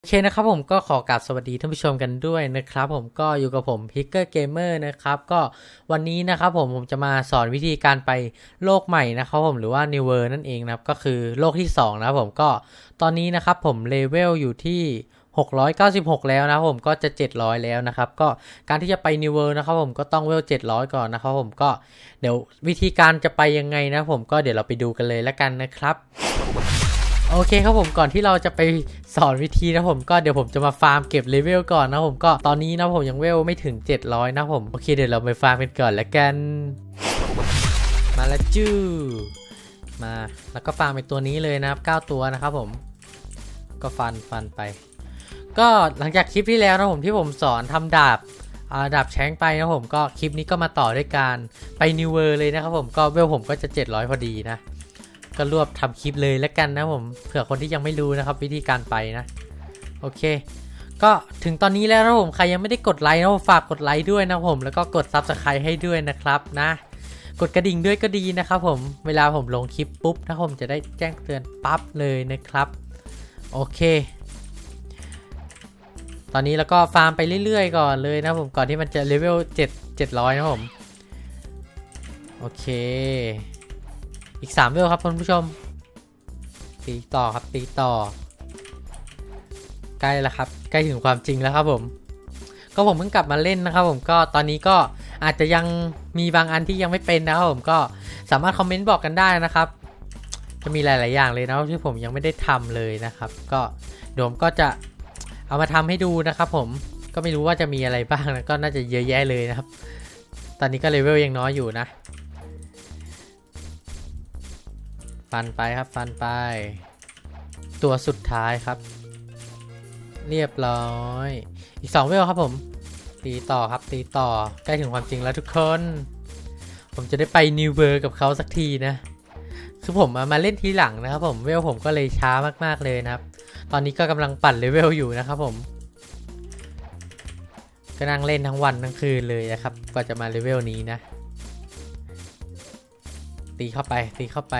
โอเคนะครับผมก็ขอกราบสวัสดีท่านผู้ชมกันด้วยนะครับ ผมก็อยู่กับผมพิกเกอร์เกมเมอร์นะครับก็วันนี้นะครับผมผมจะมาสอนวิธีการไปโลกใหม่นะครับผมหรือว่า New World นั่นเองนะครับก็คือโลกที่ 2 นะครับผมก็ตอนนี้นะครับผมเลเวลอยู่ที่ 696 แล้วนะครับผมก็จะ 700 แล้วนะครับก็การที่จะไป New World นะครับผมก็ต้องเวล 700 ก่อนนะครับผมก็เดี๋ยววิธีการจะไปยังไงนะผมก็เดี๋ยวเราไปดูกันเลยแล้วกันนะครับ โอเคครับผมก่อนที่เราจะไปสอนวิธีนะผมก็เดี๋ยวผมจะมาฟาร์มเก็บเลเวลก่อนนะผมก็ตอนนี้นะผมยังเวลไม่ถึง 700 นะผมโอเคเดี๋ยวเราไปฟาร์มกันก่อนแล้วกัน มาแล้วจู้มาแล้วก็ฟาร์มไปตัวนี้เลยนะครับ9ตัวนะครับผม ก็ฟันฟันไป ก็หลังจากคลิปที่แล้วนะผมที่ผมสอนทำดาบดาบแช้งไปนะผมก็คลิปนี้ก็มาต่อด้วยการไปนิวเวอร์เลยนะครับผมก็เวลผมก็จะ 700 พอดีนะ ก็รวบทำคลิปเลยแล้วกันนะผมเผื่อคนที่ยังไม่รู้นะครับ วิธีการไปนะ โอเค ก็ถึงตอนนี้แล้วนะผมใครยังไม่ได้กดไลค์นะผมฝากกดไลค์ด้วยนะผมแล้วก็กดซับสไครต์ให้ด้วยนะครับนะกดกระดิ่งด้วยก็ดีนะครับผม เวลาผมลงคลิปปุ๊บนะผมจะได้แจ้งเตือนปั๊บเลยนะครับ โอเค ตอนนี้แล้วก็ฟาร์มไปเรื่อยๆ ก่อนเลยนะผมก่อนที่มันจะเลเวล7 700 นะผม โอเค อีก3เวลครับคุณผู้ชม ตีต่อครับตีต่อ ใกล้แล้วครับ ใกล้ถึงความจริงแล้วครับผม ก็ผมเพิ่งกลับมาเล่นนะครับ ผมก็ตอนนี้ก็อาจจะยังมีบางอันที่ยังไม่เป็นนะครับผมก็สามารถคอมเมนต์บอกกันได้นะครับ จะมีหลาย ๆ อย่างเลยนะที่ผมยังไม่ได้ทำเลยนะครับ ก็เดี๋ยวผมก็จะเอามาทำให้ดูนะครับผมก็ไม่รู้ว่าจะมีอะไรบ้างนะก็น่าจะเยอะแยะเลยนะครับ ตอนนี้ก็เลเวลยังน้อยอยู่นะ ฟันไปครับฟันไป ตัวสุดท้ายครับ เรียบร้อย อีก 2 เวลครับผม ตีต่อครับตีต่อใกล้ถึงความจริงแล้วทุกคน ผมจะได้ไปนิวเบอร์กับเขาสักทีนะ คือผมมามาเล่นทีหลังนะครับผมเวลผมก็เลยช้ามากๆเลยนะครับ ตอนนี้ก็กำลังปั่นเลเวลอยู่นะครับผมก็นั่งเล่นทั้งวันทั้งคืนเลยนะครับกว่าจะมาเลเวลนี้นะ ตีเข้าไปตีเข้าไป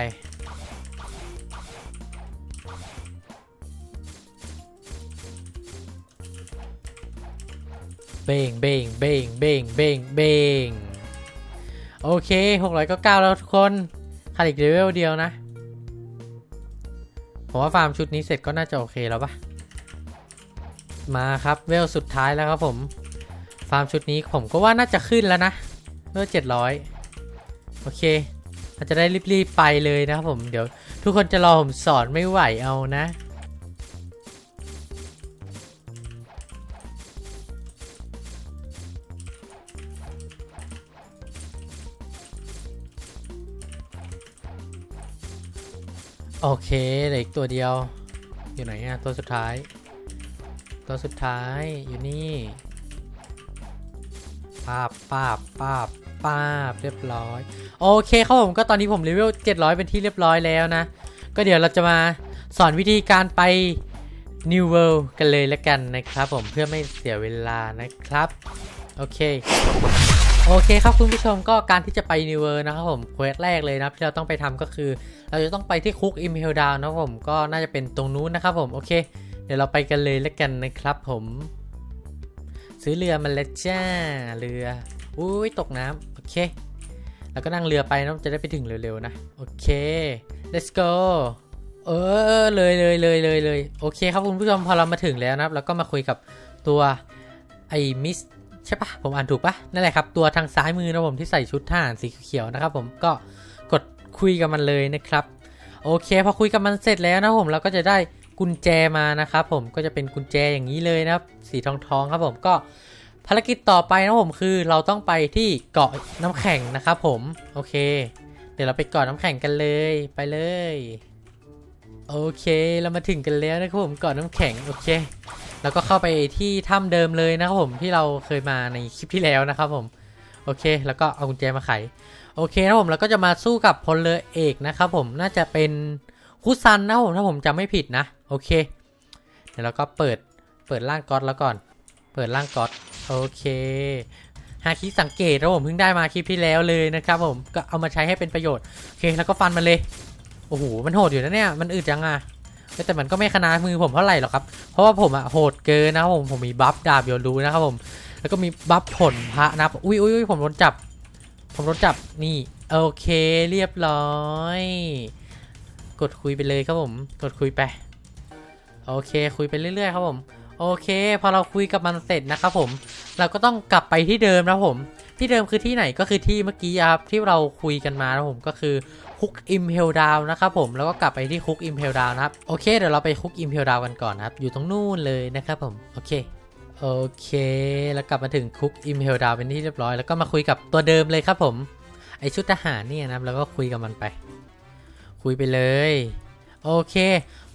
เบงเบงเบงเบงเบงเบงโอเค699แล้วทุกคนขาดอีกเลเวลเดียวนะ ผมว่าฟาร์มชุดนี้เสร็จก็น่าจะโอเคแล้วปะมาครับเวลสุดท้ายแล้วครับผม ฟาร์มชุดนี้ผมก็ว่าน่าจะขึ้นแล้วนะเวล700โอเคเราจะได้รีบๆไปเลยนะครับผมเดี๋ยว ทุกคนจะรอผมสอนไม่ไหวเอานะ โอเคเหลืออีกตัวเดียว อยู่ไหนอะตัวสุดท้าย ตัวสุดท้ายอยู่นี่ปาบปาบปาบปาบเรียบร้อย โอเคครับผมก็ตอนนี้ผมเลเวล700 เป็นที่เรียบร้อยแล้วนะ ก็เดี๋ยวเราจะมาสอนวิธีการไป New World กันเลยแล้วกันนะครับผมเพื่อไม่เสียเวลานะครับ โอเค โอเคครับคุณผู้ชมก็การที่จะไป New World นะครับผมเควสแรกเลยนะที่เราต้องไปทำก็คือ เราจะต้องไปที่คุกอิมเฮลดาวนะครับผมก็น่าจะเป็นตรงนู้นนะครับผมโอเค เดี๋ยวเราไปกันเลยแล้วกันนะครับผม ซื้อเรือมาแล้วจ้าเรืออุ้ยตกน้ำโอเค แล้วก็นั่งเรือไปนะจะได้ไปถึงเร็วๆนะโอเค let's go เออเลยเลยเลยเลยเลยโอเคครับคุณผู้ชมพอเรามาถึงแล้วนะครับ แล้วก็มาคุยกับตัวไอ้มิส ใช่ปะผมอ่านถูกปะนั่นแหละครับ ตัวทางซ้ายมือนะผมที่ใส่ชุดทหารสีเขียวนะครับผมก็กดคุยกับมันเลยนะครับ โอเค พอคุยกับมันเสร็จแล้วนะผมเราก็จะได้กุญแจมานะครับผมก็จะเป็นกุญแจอย่างนี้เลยนะครับ สีทองทองๆครับผมก็ภารกิจต่อไปนะผมคือเราต้องไปที่เกาะน้ำแข็งนะครับผมโอเค เดี๋ยวเราไปเกาะน้ำแข็งกันเลยไปเลย โอเคเรามาถึงกันแล้วนะครับผมเกาะน้ำแข็งโอเค แล้วก็เข้าไปที่ถ้ำเดิมเลยนะครับผมที่เราเคยมาในคลิปที่แล้วนะครับผมโอเค แล้วก็เอากุญแจมาไขโอเคนะผมแล้วก็จะมาสู้กับพลเรือเอกนะครับผมน่าจะเป็นคุซันนะผมถ้าผมจำไม่ผิดนะโอเคเดี๋ยวเราก็เปิดเปิดร่างก๊อตแล้วก่อน เปิดร่างก๊อตโอเคหาคิดสังเกตนะผมเพิ่งได้มาคลิปที่แล้วเลยนะครับผมก็เอามาใช้ให้เป็นประโยชน์โอเคแล้วก็ฟันมันเลยโอ้โหมันโหดอยู่นะเนี่ยมันอึดจังอะ แต่มันก็ไม่ขนาดมือผมเท่าไหร่หรอกครับ เพราะว่าผมอะโหดเกินนะครับผมผมมีบัฟดาบโยรู้นะครับผม แล้วก็มีบัฟผลพระนะอุ้ยอุ้ยยผมโดนจับ ผมโดนจับนี่โอเคเรียบร้อย กดคุยไปเลยครับผม กดคุยไปโอเค คุยไปเรื่อยๆครับผม โอเค พอเราคุยกับมันเสร็จนะครับผม เราก็ต้องกลับไปที่เดิมนะผม ที่เดิมคือที่ไหนก็คือที่เมื่อกี้ครับที่เราคุยกันมานะครับผมก็คือคุกอิมเพลดาวนะครับผมแล้วก็กลับไปที่คุกอิมเพลดาวนะครับโอเคเดี๋ยวเราไปคุกอิมเพลดาวกันก่อนนะครับ อยู่ตรงนู่นเลยนะครับผมโอเคโอเค แล้วกลับมาถึงคุกอิมเพลดาวเป็นที่เรียบร้อย แล้วก็มาคุยกับตัวเดิมเลยครับผม ไอชุดทหารเนี่ยนะแล้วก็คุยกับมันไป คุยไปเลย โอเค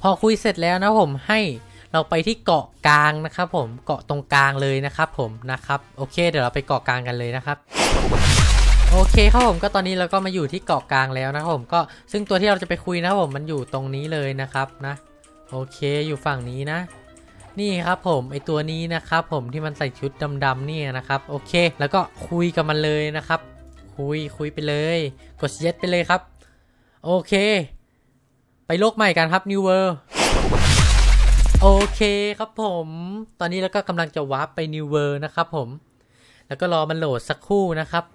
พอคุยเสร็จแล้วนะผมให้ เราไปที่เกาะกลางนะครับผมเกาะตรงกลางเลยนะครับผมนะครับโอเค เดี๋ยวเราไปเกาะกลางกันเลยนะครับโอเคครับผมก็ตอนนี้เราก็มาอยู่ที่เกาะกลางแล้วนะครับผมก็ซึ่งตัวที่เราจะไปคุยนะครับผมมันอยู่ตรงนี้เลยนะครับนะโอเคอยู่ฝั่งนี้นะ นี่ครับผมไอตัวนี้นะครับผมที่มันใส่ชุดดำๆนี่นะครับโอเค แล้วก็คุยกับมันเลยนะครับ คุยคุยไปเลย กดเย็ดไปเลยครับ โอเค ไปโลกใหม่กันครับ New World โอเคครับผม ตอนนี้เราก็กำลังจะวาร์ปไป New World นะครับผม แล้วก็รอมันโหลดสักครู่นะครับ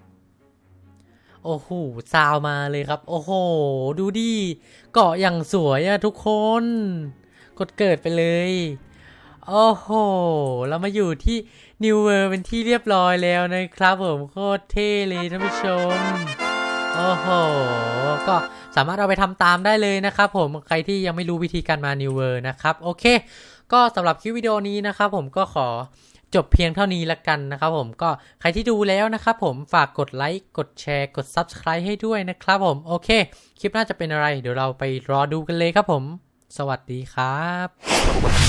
โอ้โหซาวมาเลยครับ โอ้โห ดูดิเกาะอย่างสวยอะทุกคน กดเกิดไปเลย โอ้โห เรามาอยู่ที่ New World เป็นที่เรียบร้อยแล้วนะครับผม โคตรเท่เลยท่านผู้ชม โอ้โห ก็สามารถเอาไปทำตามได้เลยนะครับผม ใครที่ยังไม่รู้วิธีการมา New World นะครับ โอเค ก็สำหรับคลิปวิดีโอนี้นะครับผมก็ขอจบเพียงเท่านี้ละกันนะครับผม ก็ใครที่ดูแล้วนะครับผม ฝากกดไลค์ กดแชร์ กด Subscribe ให้ด้วยนะครับผม โอเค คลิปหน่าจะเป็นอะไร เดี๋ยวเราไปรอดูกันเลยครับผม สวัสดีครับ